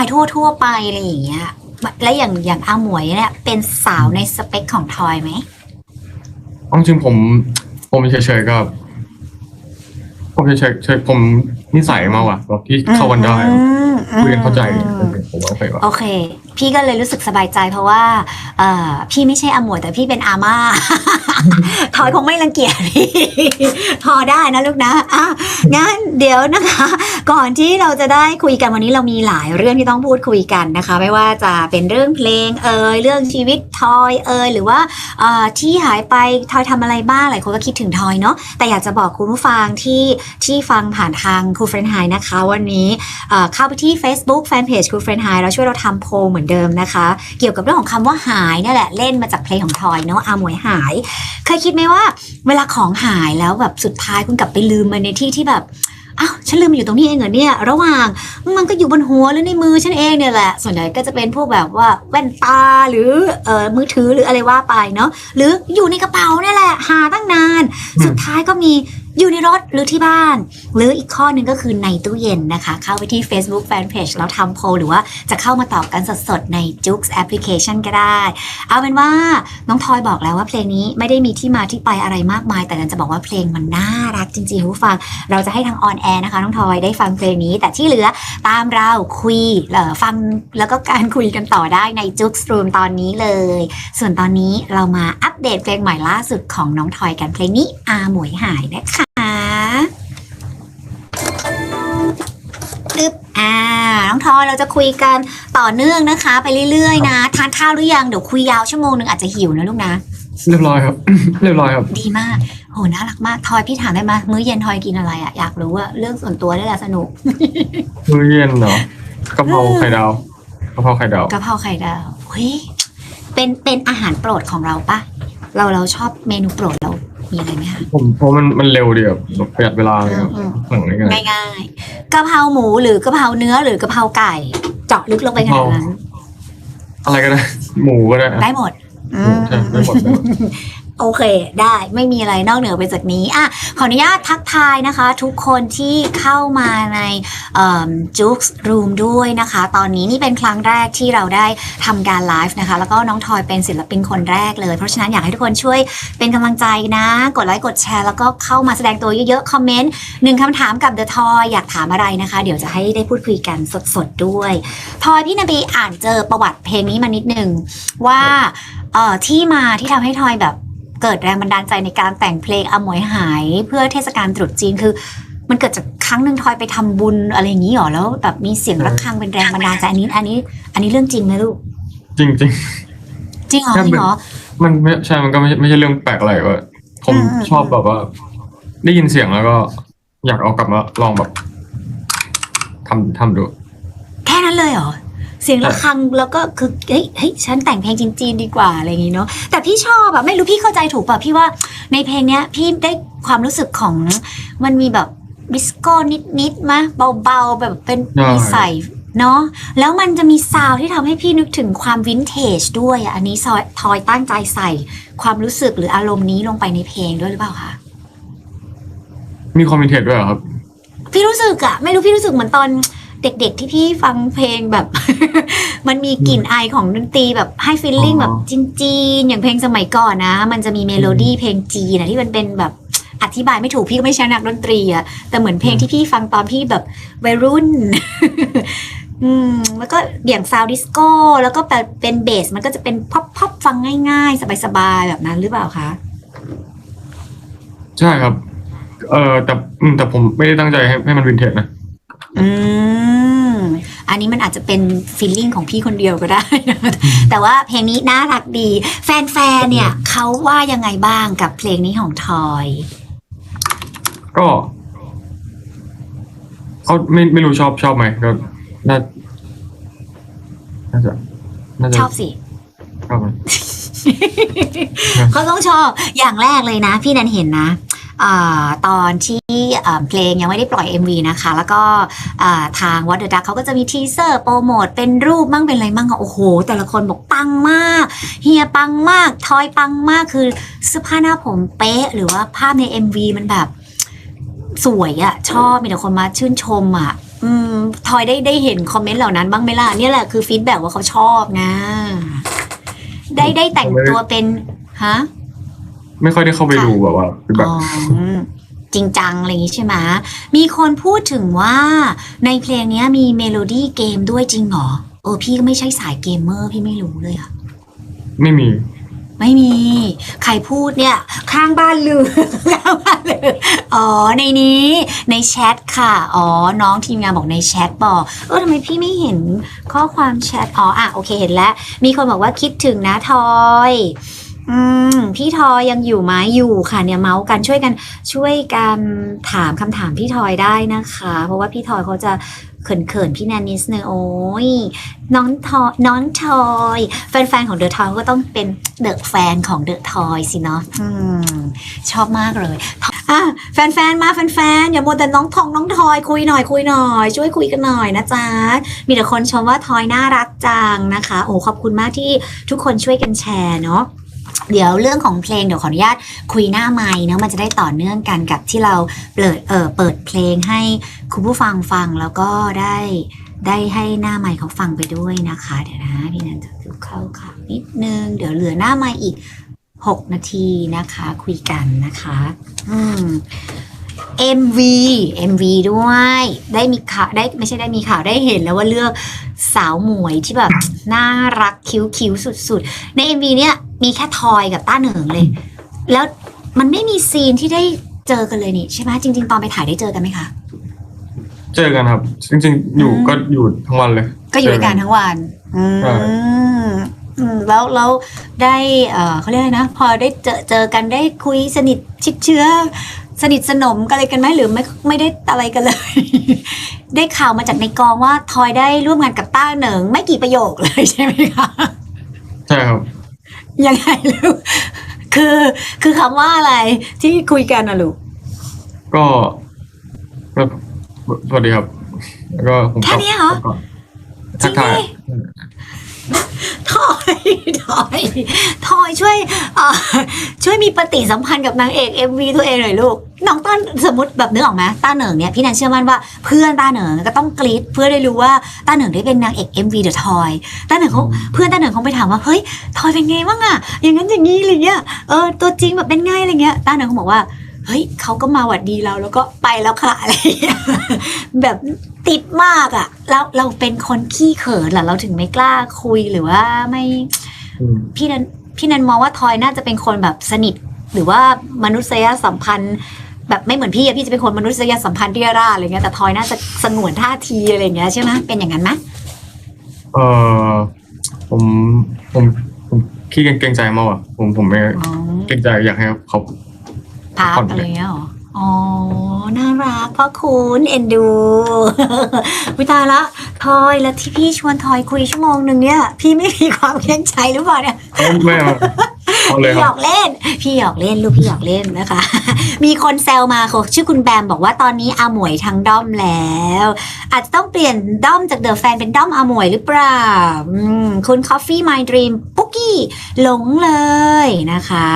ายทั่วทั่วๆไปอะไรอย่างเงี้ย และอย่างอย่างอาหมวยเนี่ยเป็นสาวในสเปคของทอยไหมเอาจริงๆผม ผมเฉยๆกับ ผมเฉยๆเฉยผมนิสัยมากกว่าแบบที่เข้ากันได้อืมคุยกันเข้าใจอืมผมว่าโอเคว่ะโอเค พี่ก็เลยรู้สึกสบายใจเพราะว่าเอ่อพี่ไม่ใช่อาหมวยแต่พี่เป็นอาม่า ทอยคงไม่รังเกียจพี่ พอได้นะลูกนะอะงั้นเดี๋ยวนะคะ ก่อนที่เราจะได้คุยกันวันนี้เรามีหลายเรื่องที่ต้องพูดคุยกันนะคะ ไม่ว่าจะเป็นเรื่องเพลงเอ่ยเรื่องชีวิตทอยเอ่ยหรือว่าเอ่อที่หายไปทอยทำอะไรบ้างหลายคนก็คิดถึงทอยเนาะแต่อยากจะบอกคุณผู้ฟังที่ที่ฟังผ่านทางครูเฟรนไฮนะคะ วันนี้เอ่อเข้าไปที่ Facebook Fanpage ครูเฟรนไฮแล้วช่วยเราทำโพลเหมือนเดิมนะคะ เกี่ยวกับเรื่องของคำว่าหายเนี่ยแหละเล่นมาจากเพลงของทอยเนาะอาหมวยหาย เคยคิดไหมว่า เวลาของหายแล้วแบบสุดท้ายคุณกลับไปลืมมันในที่ที่แบบอ้าวฉันลืมมันอยู่ตรงนี้เองเหรอเนี่ยระหว่างมันก็อยู่บนหัวหรือในมือฉันเองเนี่ยแหละ ส่วนใหญ่ก็จะเป็นพวกแบบว่าแว่นตาหรือเอ่อมือถือหรืออะไรว่าไปเนาะหรืออยู่ในกระเป๋าเนี่ยแหละหาตั้งนาน สุดท้ายก็มี อยู่ในรถหรือที่บ้าน หรืออีกข้อหนึ่งก็คือในตู้เย็นนะคะ เข้าไปที่ Facebook Fanpage แล้วทำโพลหรือว่าจะเข้ามาตอบกันสดๆ ใน j u x Application ก็ได้ เอาเป็นว่าน้องทอยบอกแล้วว่าเพลงนี้ไม่ได้มีที่มาที่ไปอะไรมากมาย แต่นันจะบอกว่าเพลงมันน่ารักจริงๆคุณผู้ฟัง เราจะให้ทางออนแอร์นะคะน้องทอยได้ฟังเพลงนี้ แต่ที่เหลือตามเราคุยฟังแล้วก็การคุยกันต่อได้ใน j u x Room ตอนนี้เลย ส่วนตอนนี้เรามาอัปเดตเพลงใหม่ล่าสุดของน้องทอยกันเพลงนี้อาหมวยหายนะคะ น้องทอยเราจะคุยกันต่อเนื่องนะคะ ไปเรื่อยๆนะทานข้าวหรือยังเดี๋ยวคุยยาวชั่วโมงหนึ่งอาจจะหิวนะลูกนะเรียบร้อยครับ เรียบร้อยครับ ดีมากโหน่ารักมากทอยพี่ถามได้ไหมมื้อเย็นทอยกินอะไรอะอยากรู้อะเรื่องส่วนตัวได้แหละสนุก มื้อเย็นเนาะกะเพราไข่ดาวกะเพราไข่ดาวกะเพราไข่ดาวเฮ้ยเป็นเป็นอาหารโปรดของเราปะ เราเราชอบเมนูโปรดเรามีอะไรไหมคะผมเพราะมันมันเร็วดีแบบประหยัดเวลาเลยครับอืมสั่งง่ายง่ายๆกะเพราหมูหรือกะเพราเนื้อหรือกะเพราไก่ เจาะลึกลงไปขนาดนั้นๆอะไรก็ได้หมูก็ได้อะได้หมดหมูใช่ได้หมดเลย โอเค ได้ไม่มีอะไรนอกเหนือไปจากนี้อะขออนุญาตทักทายนะคะ ทุกคนที่เข้ามาในจุ๊กรูมด้วยนะคะ ตอนนี้นี่เป็นครั้งแรกที่เราได้ทำการไลฟ์นะคะ แล้วก็น้องทอยเป็นศิลปินคนแรกเลย เพราะฉะนั้นอยากให้ทุกคนช่วยเป็นกำลังใจนะ กดไลค์กดแชร์ แล้วก็เข้ามาแสดงตัวเยอะๆ คอมเมนต์หนึ่งคำถามกับ The Toy อยากถามอะไรนะคะ เดี๋ยวจะให้ได้พูดคุยกันสดๆด้วยทอยพี่นาบีอ่านเจอประวัติเพลงนี้มานิดนึงว่าเอ่อที่มาที่ทำให้ทอยแบบ เกิดแรงบันดาลใจในการแต่งเพลงอมวยหาย เพื่อเทศกาลตรุษจีนคือ มันเกิดจากครั้งหนึ่งทอยไปทำบุญอะไรอย่างนี้หรอแล้วแบบมีเสียงระฆังเป็นแรงบันดาลใจอันนี้ อันนี้ อันนี้เรื่องจริงไหมลูก จริงจริงจริงเหรอแค่จริเป็นงเหรอๆมันไม่ใช่มันก็ไม่ใช่ไม่ใช่เรื่องแปลกอะไรว่าผมอืมอืมชอบแบบว่า ได้ยินเสียงแล้วก็ อยากเอากลับมาลองแบบทำทำดู แค่นั้นเลยเหรอ เสียงระฆังแล้วก็คือเฮ้ยเฮ้ยฉันแต่งเพลงจีนๆดีกว่าอะไรอย่างนี้เนาะแต่พี่ชอบอะไม่รู้พี่เข้าใจถูกป่ะพี่ว่าในเพลงเนี้ยพี่ได้ความรู้สึกของมันมีแบบดิสโก้นิดๆมะเบาๆแบบเป็นใช่มีใส่เนาะแล้วมันจะมีซาวด์ที่ทำให้พี่นึกถึงความวินเทจด้วยอะอันนี้ซอยทอยตั้งใจใส่ความรู้สึกหรืออารมณ์นี้ลงไปในเพลงด้วยหรือเปล่าคะมีคอมมินเทดด้วยเหรอครับ พี่รู้สึกอะไม่รู้พี่รู้สึกเหมือนตอน เด็กๆที่พี่ฟังเพลงแบบ มันมีกลิ่นอายของดนตรีแบบให้ฟีลลิ่งอ๋อแบบจีนๆอย่างเพลงสมัยก่อนนะ มันจะมีเมโลดี้เพลงจีนนะที่มันเป็นแบบอธิบายไม่ถูกพี่ก็ไม่ใช่นักดนตรีอะแต่เหมือนเพลงที่พี่ฟังตอนพี่แบบวัยรุ่น อืมแล้วก็อย่างซาวดิสโก้แล้วก็แบบเป็นเบสมันก็จะเป็นพับพับๆฟังง่ายๆ สบายๆแบบนั้นหรือเปล่าคะใช่ครับ เออแต่อืมแต่ผมไม่ได้ตั้งใจให้ให้มันวินเทจนะ อืมอันนี้มันอาจจะเป็นฟีลลิ่งของพี่คนเดียวก็ได้นะแต่ว่าเพลงนี้น่ารักดี แฟนๆเนี่ยเขาว่ายังไงบ้างกับเพลงนี้ของทอยก็เขาไม่ไม่รู้ชอบชอบไหมก็น่าน่าจะน่าจะชอบสิชอบไหมเขาต้องชอบอย่างแรกเลยนะ พี่นันเห็นนะอา ตอนที่เพลงยังไม่ได้ปล่อย MV นะคะ แล้วก็ทาง What the Duck เขาก็จะมีทีเซอร์โปรโมทเป็นรูปมั่งเป็นอะไรมั่งอะโอ้โห แต่ละคนบอกปังมาก เฮียปังมากทอยปังมากคือเสื้อผ้าหน้าผมเป๊ะ หรือว่าภาพใน MV มันแบบสวยอะชอบมีแต่คนมาชื่นชมอะอืมทอยได้ได้เห็นคอมเมนต์เหล่านั้นบ้างไหมล่ะเนี่ยแหละคือฟีดแบ็ว่าเขาชอบนะ ได้ได้แต่งตัวเป็นฮะ ไม่ค่อยได้เข้าไปดูแบบว่าคือแบบอ๋อจริงจังอะไรอย่างงี้ใช่ไหมมีคนพูดถึงว่าในเพลงเนี้ยมีเมโลดี้เกมด้วยจริงเหรอเออพี่ก็ไม่ใช่สายเกมเมอร์พี่ไม่รู้เลยอะไม่มี ไม่มี ใครพูดเนี่ย ข้างบ้านลือข้างบ้านลืออ๋อในนี้ ในแชทค่ะ อ๋อน้องทีมงานบอกในแชทบอกเออทำไมพี่ไม่เห็นข้อความแชทอ๋ออะโอเคเห็นแล้ว มีคนบอกว่าคิดถึงนะทอย อืมพี่ทอยยังอยู่ไหมอยู่ค่ะเนี่ยเมาส์กันช่วยกันช่วยกันถามคำถามพี่ทอยได้นะคะ เพราะว่าพี่ทอยเขาจะเขินๆพี่แนนนิสเนยโอ้ยน้องทอยน้องทอยแฟนๆของเดอะทอยก็ต้องเป็นเดอะแฟนของเดอะทอยสิเนาะอืมชอบมากเลยอะแฟนๆมาแฟนๆอย่ามัวแต่น้องทองน้องทอยคุยหน่อยคุยหน่อย ช่วยคุยกันหน่อยนะจ๊ะมีแต่คนชมว่าทอยน่ารักจังนะคะ โอ้ขอบคุณมากที่ทุกคนช่วยกันแชร์เนาะ เดี๋ยวเรื่องของเพลงเดี๋ยวขออนุญาตคุยหน้าไม้เนาะมันจะได้ต่อเนื่องกันกับที่เราเปิดเออเปิดเพลงให้คุณผู้ฟังฟังแล้วก็ได้ได้ให้หน้าไม้เขาฟังไปด้วยนะคะ เดี๋ยวนะพี่นันจะดูเข้าค่ะนิดนึง เดี๋ยวเหลือหน้าไม้อีก 6 นาทีนะคะ คุยกันนะคะ อืม MV MV ด้วยได้มีข่าวได้ไม่ใช่ได้มีข่าวได้เห็นแล้วว่าเลือกสาวหมวยที่แบบน่ารักคิ้วๆสุดๆ ใน MV เนี่ย มีแค่ทอยกับต้าเหนิงเลย แล้วมันไม่มีซีนที่ได้เจอกันเลยนี่ใช่ไหมจริง ๆ ตอนไปถ่ายได้เจอกันไหมคะ เจอกันครับ จริง ๆ อยู่อืม ก็อยู่ทั้งวันเลย ก็อยู่ด้วยกันทั้งวันอืใช่มอืมแล้วแล้วได้เอ่อเขาเรียกอะไรนะ พอได้เจอเจอกันได้คุยสนิทชิดเชื้อ สนิทสนมกันอะไรกันไหมหรือไม่ไม่ได้อะไรกันเลย ได้ข่าวมาจากในกองว่าทอยได้ร่วมงานกับต้าเหนิง ไม่กี่ประโยคเลยใช่ไหมคะ ใช่ครับ ยังไงลูกคือคือคำว่าอะไรที่คุยกันอะลูกก็ก็สวัสดีครับ แล้วก็ผมก็แค่นี้เหรอก็ทักทายจริงดิทอยทอยทอยช่วยเอ่อช่วยมีปฏิสัมพันธ์กับนางเอก MV ตัวเองหน่อยลูก น้องต้นสมมติแบบนึกออกไหมต้าเหนิงเนี่ยพี่แนนเชื่อมั่นว่าเพื่อนต้าเหนิงก็ต้องกรี๊ดเพื่อได้รู้ว่าต้าเหนิงได้เป็นนางเอก MV เดอะทอยต้าเหนิงเขาเพื่อนต้าเหนิงเขาไปถามว่าเฮ้ยทอยเป็นไงบ้างอะอย่างนั้นอย่างนี้อะไรเงี้ยเออตัวจริงแบบเป็นไงอะไรเงี้ยต้าเหนิงเขาบอกว่าเฮ้ยเขาก็มาหวัดดีเราแล้วก็ไปแล้วค่ะอะไรเงี้ยแบบติดมากอะแล้วเราเป็นคนขี้เขินเหรอเราถึงไม่กล้าคุยหรือว่าไม่อืมพี่นันพี่นันมองว่าทอยน่าจะเป็นคนแบบสนิทหรือว่ามนุษยสัมพันธ์ แบบไม่เหมือนพี่อะพี่จะเป็นคนมนุษยสัมพันธ์เรียราดอะไรเงี้ยแต่ทอยน่าจะสงวนท่าทีอะไรเงี้ยใช่ไหมเป็นอย่างนั้นไหมเออผมผมผมขี้เกรงใจมากอะผมผมไม่อ๋อเกรงใจอยากให้เขาพักผ่อนอะไรเงี้ยเหรออ๋อน่ารักพ่อคุณเอ็นดู วิตายละทอยแล้วที่พี่ชวนทอยคุยชั่วโมงหนึ่งเนี่ย พี่ไม่มีความเกรงใจหรือเปล่าเนี่ย เขาไม่เอาเอาเลย พี่หยอกเล่น พี่หยอกเล่นลูกพี่หยอกเล่นนะคะ มีคนแซวมาค่ะชื่อคุณแบมบอกว่าตอนนี้อาหมวยทั้งด้อมแล้ว อาจจะต้องเปลี่ยนด้อมจากเดอะแฟนเป็นด้อมอาหมวยหรือเปล่าคุณ Coffee My Dream ปุ๊กกี้หลงเลยนะคะ